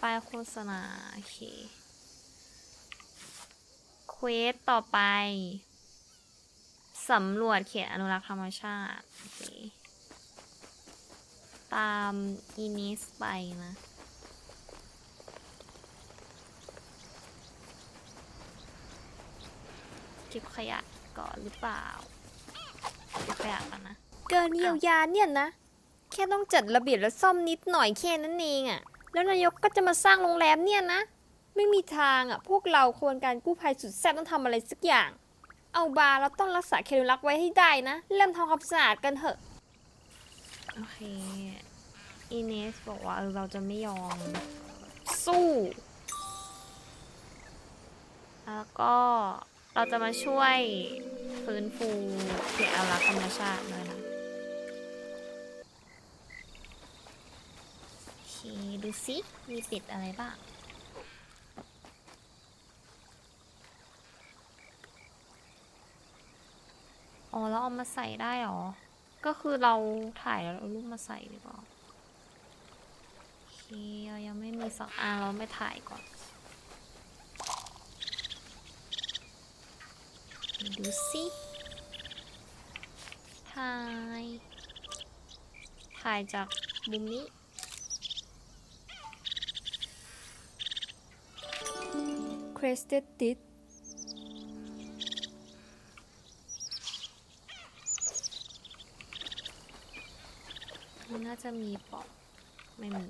ป้ายโฆษณา โอเคเควสต่อไป สำรวจเขตอนุรักษ์ธรรมชาติ โอเค ตามอีนิสไปนะเก็บขยะก่อนหรือเปล่าเก็บขยะก่อนนะ เกินเยียวยาเนี่ยนะ แค่ต้องจัดระเบียบและซ่อมนิดหน่อยแค่นั้นเองอะ่ะ แล้วนายกก็จะมาสร้างโรงแรมเนี่ยนะ ไม่มีทางอะ่ะ พวกเราควรการกู้ภัยสุดแซ่บต้องทำอะไรสักอย่าง เอาบาร์เราต้องรักษาเคลรักษ์ไว้ให้ได้นะ เริ่มทำความสะอาดกันเถอะ โอเคอีเนสบอกว่าเออเราจะไม่ยอม สู้ แล้วก็เราจะมาช่วยฟื้นฟูเขตอนุรักษ์ธรรมชาติด้วยนะ ดูสิ มีติดอะไรบ้าง อ๋อ แล้วเอามาใส่ได้เหรอ ก็คือเราถ่ายแล้วเอารูปมาใส่หรือเปล่าโอเคเรายังไม่มีสักอันเราไม่ถ่ายก่อน ดูสิ ถ่าย ถ่ายจากมุมนี้ Crested Dit มันน่าจะมีปอกไม่มี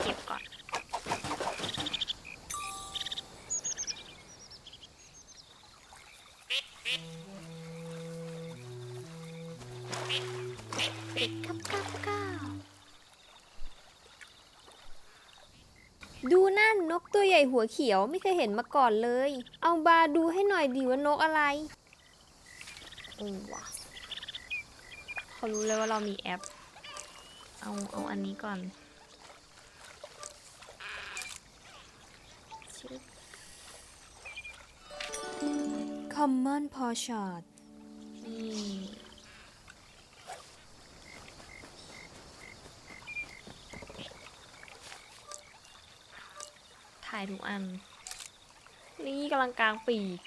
เก็บก่อน หญ่หัวเขียวไม่เคยเห็นมาก่อนเลย เอาบาร์ดูให้หน่อยดีว่านกอะไรโอ้วะเขารู้เลยว่าเรามีแอป เอาเอาอันนี้ก่อนชึบ Common Portrait นี่ ถ่ายทุกอัน นี่กำลังกลางปีก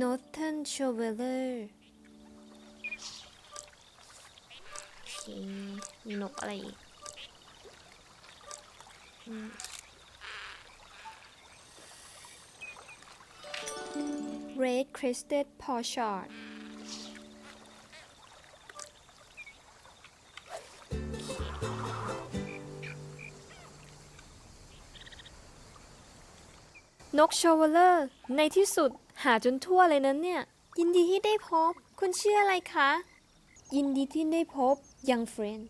Northern Traveler โอเคมีนกอะไรอีกอืม Red Crested Portrait นกชาวเลอร์ ในที่สุดหาจนทั่วเลยนั้นเนี่ย ยินดีที่ได้พบ คุณชื่ออะไรคะ ยินดีที่ได้พบ ยังเฟรน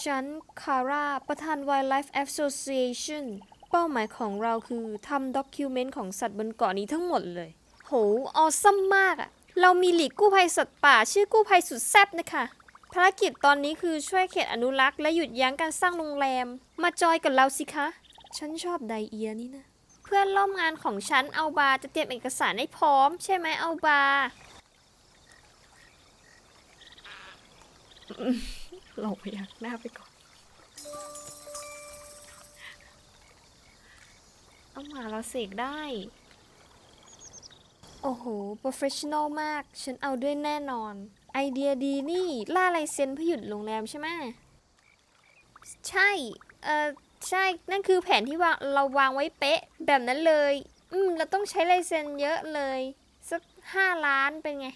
ฉัน คาร่า ประธาน Wildlife Association เป้าหมายของเราคือทำด็อกิวเมนต์ของสัตว์บนเกาะนี้ทั้งหมดเลย โห ออซัมมากอะเรามีหลีกกู้ภัยสัตว์ป่า ชื่อกู้ภัยสุดแซ่บนะคะ ภารกิจตอนนี้คือช่วยเขตอนุรักษ์และหยุดยั้งการสร้างโรงแรม มาจอยกับเราสิคะ ฉันชอบไดเอียนี่นะ เพื่อนร่วมงานของฉันเอาบาจะเตรียมเอกสารให้พร้อม ใช่ไหมเอาบา เราพยักหน้าไปก่อน เอามาเราเสกได้ โอ้โห โปรเฟชชั่นอลมาก ฉันเอาด้วยแน่นอน ไอเดียดีนี่ ล่าลายเซ็นเพื่อหยุดโรงแรมใช่ไหม ใช่ เออ ใช่นั่นคือแผนที่วางเราวางไว้เป๊ะแบบนั้นเลย อืมเราต้องใช้ลายเซ็นเยอะเลย สักห้าล้านเป็นไง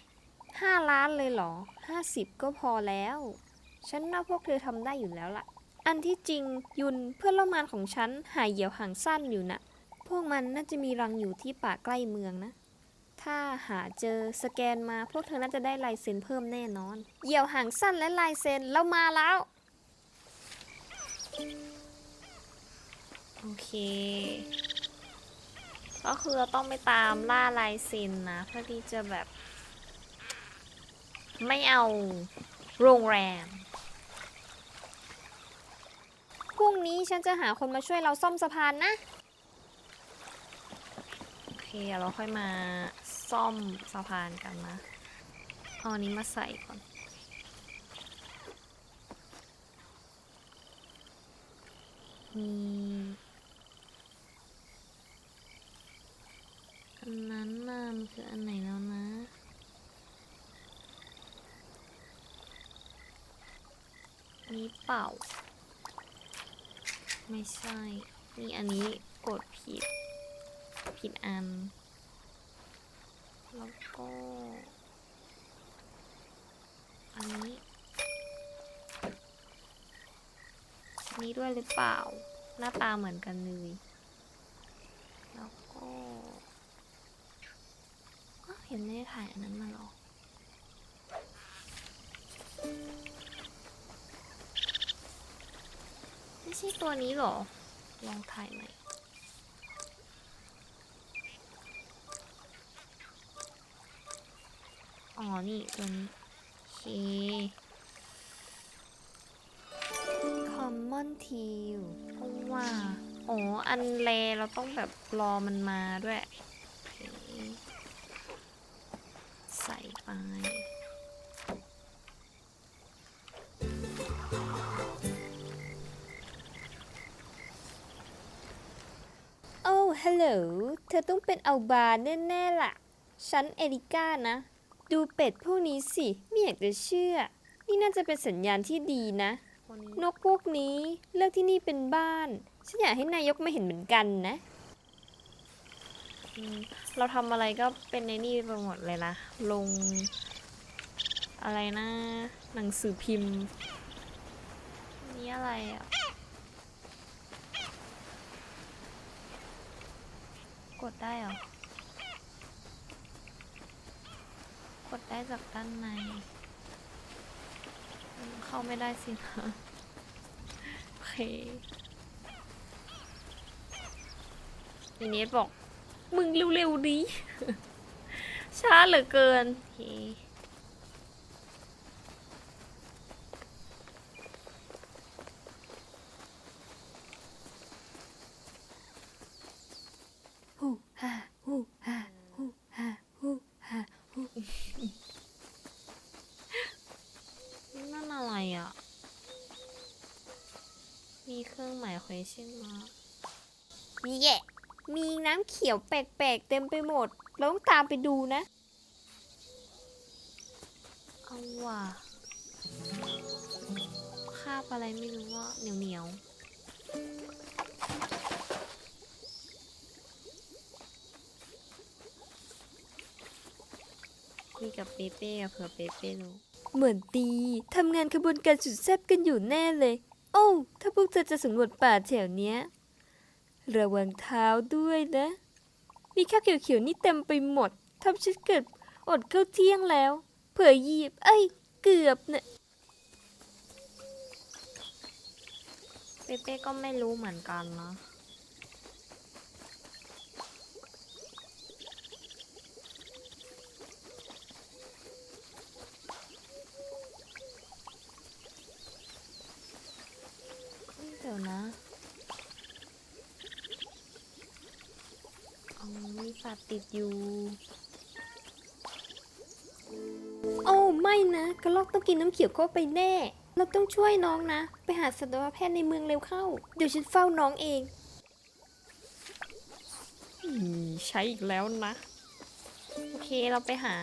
ห้าล้านเลยเหรอห้าสิบก็พอแล้ว ฉันว่าพวกเธอทำได้อยู่แล้วล่ะ อันที่จริงยุนเพื่อนร่วมงานของฉันหายเหี่ยวหางสั้นอยู่น่ะพวกมันน่าจะมีรังอยู่ที่ป่าใกล้เมืองนะ ถ้าหาเจอสแกนมาพวกเธอน่าจะได้ลายเซ็นเพิ่มแน่นอน เหยี่ยวหางสั้นและลายเซ็นเรามาแล้ว เค ก็คือเราต้องไปตามล่าลายซ็นนะ เพื่อที่จะแบบ ไม่เอาโรงแรมพรุ่งนี้ฉันจะหาคนมาช่วยเราซ่อมสะพานนะ โอเคเดี๋ยวเราค่อยมาซ่อมสะพานกันนะเอาอันนี้มาใส่ก่อนมีอันนั้นน่ะมันคืออันไหนแล้วนะ อันนี้ เปล่า ไม่ใช่ นี่อันนี้กดผิด ผิดอัน แล้วก็ อันนี้ นี้ด้วยหรือเปล่า หน้าตาเหมือนกันเลย แล้วก็อ้าวยังไม่ได้ถ่ายอันนั้นมาหรอ ไม่ใช่ตัวนี้หรอ ลองถ่ายใหม่อ๋อ นี่ตัวนี้โอเค common teal เพราะว่าอ๋ออันแรเราต้องแบบรอมันมาด้วย ใส่ไป ฮัลโหล เธอต้องเป็นเอาบาแน่ๆล่ะ ฉันเอริก้านะ ดูเป็ดพวกนี้สิ ไม่อยากจะเชื่อ นี่น่าจะเป็นสัญญาณที่ดีนะ คนนี้นกพวกนี้เลือกที่นี่เป็นบ้าน ฉันอยากให้นายกมาเห็นเหมือนกันนะ อืมเราทำอะไรก็เป็นในนี่ไปหมดเลยนะ ลง อะไรนะ หนังสือพิมพ์นี่อะไรอะ กดได้เหรอ กดได้จากด้านใน เข้าไม่ได้สินะโอเคทีนี้บอก มึงเร็วๆดิช้าเหลือเกินโอเค ฮูฮ่าฮูฮ่าฮูฮ่าฮูฮ่าฮูนั่นอะไรอะ มีเครื่องหมาย question mark แย่มีน้ำเขียวแปลกๆ เต็มไปหมด เราต้องตามไปดูนะ เอาว่ะคาบอะไรไม่รู้ว่าเหนียวเหนียว ๆมีกับเปเป้กับเผื่อเปเป้รู้เหมือนตีทำงานขบวนการสุดแซ่บกันอยู่แน่เลย โอ้วถ้าพวกเธอจะสำรวจป่าแถวเนี้ย ระวังเท้าด้วยนะ มีข้าวเขียวๆนี่เต็มไปหมดทำฉันเกิดอดข้าวเที่ยงแล้ว เผื่อหยิบเอ้ย เกือบเนะ่ะเปเป้ก็ไม่รู้เหมือนกันนะ ดี๋ยวนะเอามีสัตว์ติดอยู่ โอ้ไม่นะกระลอกต้องกินน้ำเขียวเข้าไปแน่ เราต้องช่วยน้องนะ ไปหาสัตวแพทย์ในเมืองเร็วเข้า เดี๋ยวฉันเฝ้าน้องเองอีใช้อีกแล้วนะ โอเคเราไปหา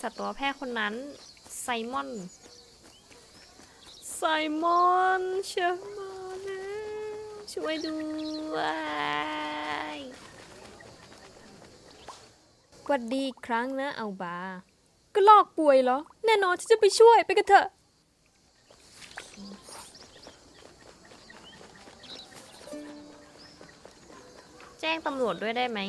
สัตวแพทย์คนนั้นไซมอน ไซมอนเชื่อมาแล้วช่วยด้วยกวัดดีอีกครั้งนะเอาบา ก็ลอกป่วยเหรอ แน่นอนฉันจะไปช่วยไปกันเถอะ แจ้งตำรวจด้วยได้ไหม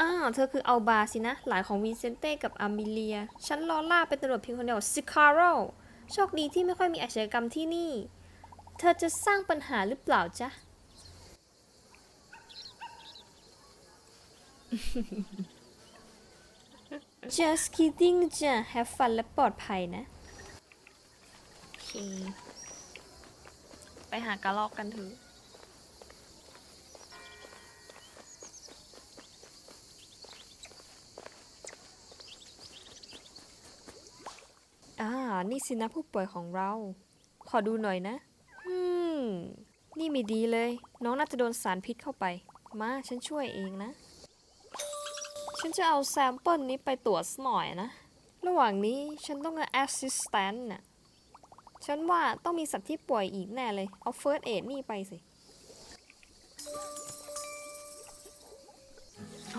อ้าว เธอคือเอาบาสินะ หลานของวินเซนเต้กับอามิเลีย ฉันลอล่าเป็นตำรวจเพียงคนเดียวซิคาโร โชคดีที่ไม่ค่อยมีอาชญากรรมที่นี่ เธอจะสร้างปัญหาหรือเปล่าจ๊ะ just kidding จ้ะ have fun และปลอดภัยนะ โอเค ไปหากระลอกกันเถอะ อ่า นี่สินะผู้ป่วยของเรา ขอดูหน่อยนะนี่ไม่ดีเลย น้องน่าจะโดนสารพิษเข้าไป มาฉันช่วยเองนะ ฉันจะเอาแซมเปิลนี้ไปตรวจสักหน่อยนะ ระหว่างนี้ฉันต้องการแอสซิสแตนต์น่ะ ฉันว่าต้องมีสัตว์ที่ป่วยอีกแน่เลย เอาเฟิร์สเอดนี่ไปสิ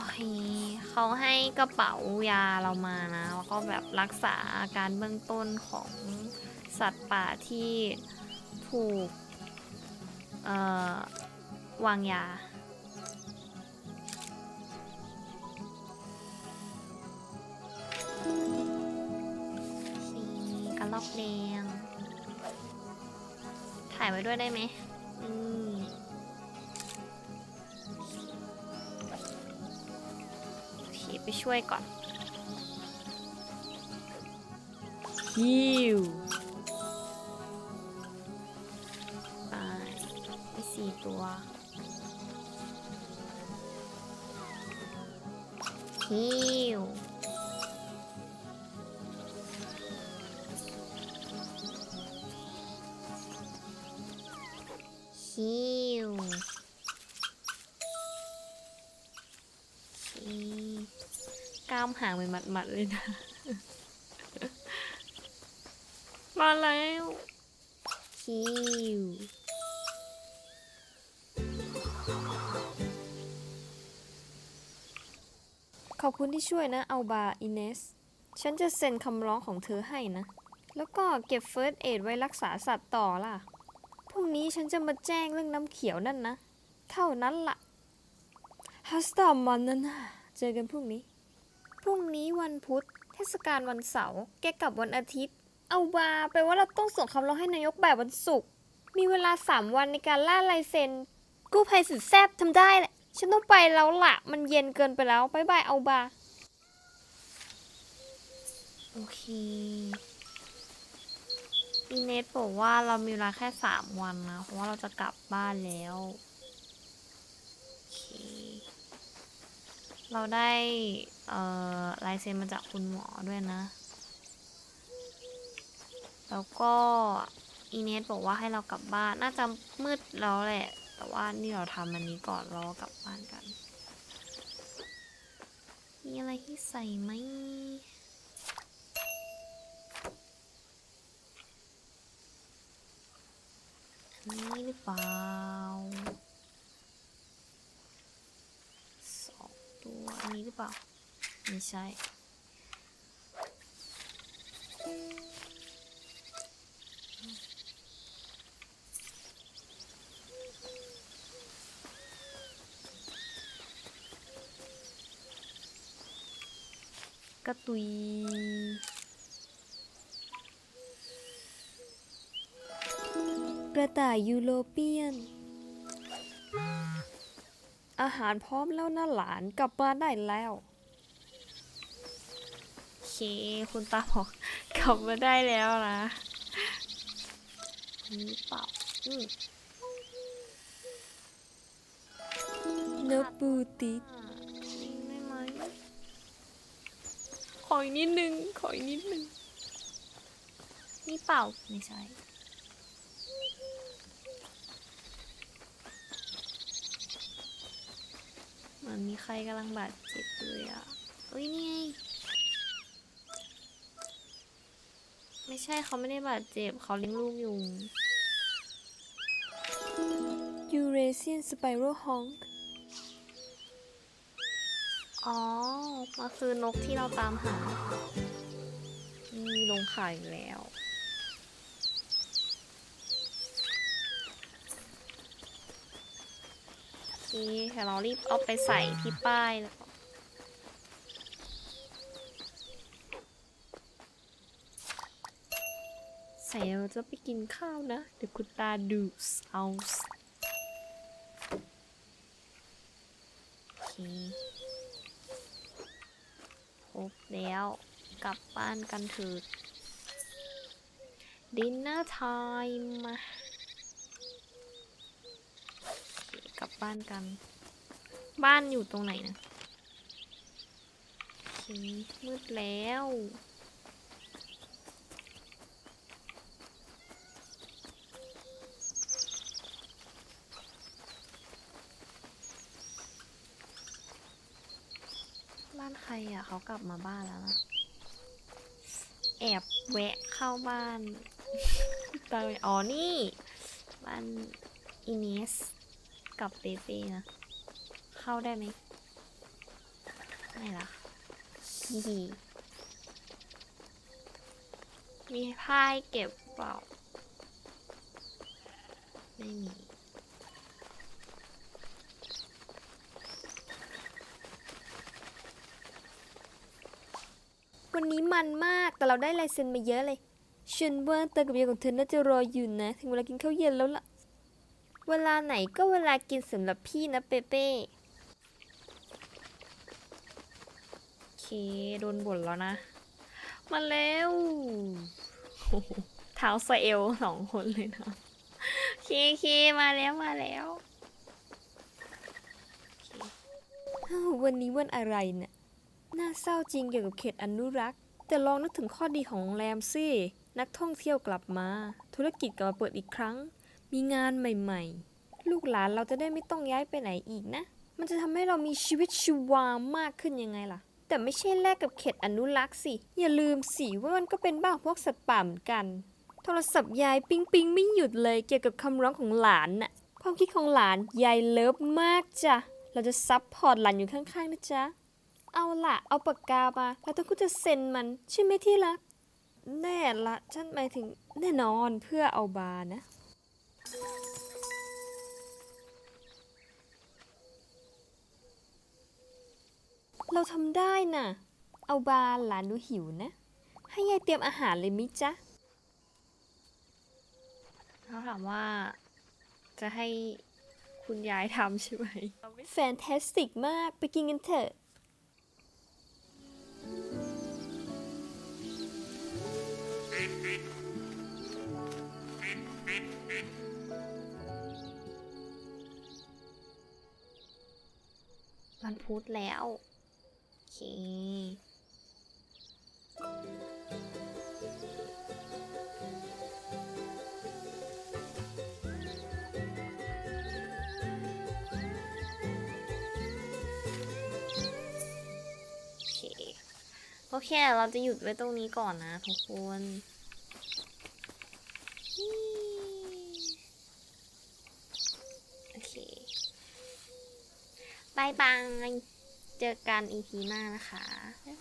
เคเขาให้กระเป๋ายาเรามานะ แล้วก็แบบรักษาอาการเบื้องต้นของสัตว์ป่าที่ถูกเอ่อวางยาสีกระลอกแดง ถ่ายไว้ด้วยได้ไหม อืม ไปช่วยก่อนฮิวไปไปสี่ตัวฮิวฮิวโอเค กล้ามห่างเป็นหมัดๆเลยนะ มาแล้วคิวขอบคุณที่ช่วยนะเอาบาอินเนส ฉันจะเซ็นคำร้องของเธอให้นะ แล้วก็เก็บเฟิร์สเอดไว้รักษาสัตว์ต่อล่ะ พรุ่งนี้ฉันจะมาแจ้งเรื่องน้ำเขียวนั่นนะ เท่านั้นละฮัสตามันนั่นนะเจอกันพรุ่งนี้ พรุ่งนี้วันพุธ เทศกาลวันเสาร์แกกลับวันอาทิตย์ เอาบาแปลว่าเราต้องส่งคำร้องให้นายกแบบวันศุกร์มีเวลาสามวันในการล่าลายเซ็น กู้ภัยสุดแซ่บทำได้แหละฉันต้องไปแล้วละมันเย็นเกินไปแล้วบายบายเอาบาโอเคอีเนทบอกว่าเรามีเวลาแค่สามวันนะ เพราะว่าเราจะกลับบ้านแล้ว โอเค เราได้เอ่อลายเซ็นมาจากคุณหมอด้วยนะ แล้วก็อีเนทบอกว่าให้เรากลับบ้าน น่าจะมืดแล้วแหละ แต่ว่านี่เราทำอันนี้ก่อนรากลับบ้านกัน มีอะไรที่ใส่ไหมนนี้หรือเปล่าสอง ตัวนนี้หรือเปล่า ไม่ใช่ กระตุยกระต่ายยูโรเปียน อาหารพร้อมแล้วนะหลานกลับบ้านได้แล้วโอเคคุณตาบอกกลับมาได้แล้วนะนี่เปล่าอืมเนื้อปูติดอ่ได้ไหมขออีกนิดนึงขออีกนิดนึงนี่เปล่าไม่ใช่ เหมือนมีใครกำลังบาดเจ็บเลยอะเอ้ยนี่ไงไม่ใช่เขาไม่ได้บาดเจ็บเขาเลี้ยงลูกอยู่ยูเรเซียนสไปโรฮองอ๋อมันคือนกที่เราตามหา มีลงไข่แล้ว โอ เคเดี๋ยวเรารีบเอาไปใส่ที่ป้ายแล้วใส่เราจะไปกินข้าวนะ เดี๋ยวคุณตาดูเอาโอเคครบแล้วกลับบ้านกันเถิดดินเนอร์ไท กลับบ้านกัน บ้านอยู่ตรงไหนนะมืดแล้ว บ้านใครอะ เขากลับมาบ้านแล้วนะแอบแวะเข้าบ้านตาอ๋อนี่ บ้านอินเนส กับเปเป้นะ เข้าได้ไหมไม่ละฮิฮิมีไพ่เก็บเปล่า ไม่มีวันนี้มันมาก แต่เราได้ลายเซ็นมาเยอะเลย ฉันว่าตากับยายของเธอน่าจะรออยู่นะ ถึงเวลากินข้าวเย็นแล้วล่ะ เวลาไหนก็เวลากินสำหรับพี่นะเปเป้โอเค โดนบ่นแล้วนะ มาแล้วโอ้โหเท้าสเอลสองคนเลยนะเคเคมาแล้วมาแล้ววันนี้วันอะไรเนะ่ะน่าเศร้าจริงเกี่ยวกับเขตอนุรักษ์ แต่ลองนึกถึงข้อดีของโรงแรมสิ นักท่องเที่ยวกลับมา ธุรกิจกลับมาเปิดอีกครั้ง มีงานใหม่ๆ ลูกหลานเราจะได้ไม่ต้องย้ายไปไหนอีกนะ มันจะทำให้เรามีชีวิตชีวามากขึ้นยังไงล่ะ แต่ไม่ใช่แลกกับเขตอนุรักษ์สิ อย่าลืมสิว่ามันก็เป็นบ้าพวกสัตว์ป่าเหมือนกัน โทรศัพท์ยายปิ๊งปิ๊งไม่หยุดเลยเกี่ยวกับคำร้องของหลานน่ะความคิดของหลานยายเลิฟมากจ้ะ เราจะซับพอร์ตหลานอยู่ข้างๆนะจ๊ะ เอาล่ะ เอาปากกามาแล้วต้องกูจะเซ็นมันใช่ไหมที่รัก แน่ละ ฉันหมายถึงแน่นอนเพื่อเอาบานะ เราทำได้น่ะ เอาบาหลานดูหิวนะ ให้ยายเตรียมอาหารเลยมิจ๊ะ เขาถามว่าจะให้คุณยายทำใช่ไหม แฟนตาสติกมาก ไปกินกันเถอะ วันพุธแล้วโอเคโอเค โอเค เราจะหยุดไว้ตรงนี้ก่อนนะทุกคนโอเค บายบาย เจอกันอีพีหน้านะคะบ๊ายบาย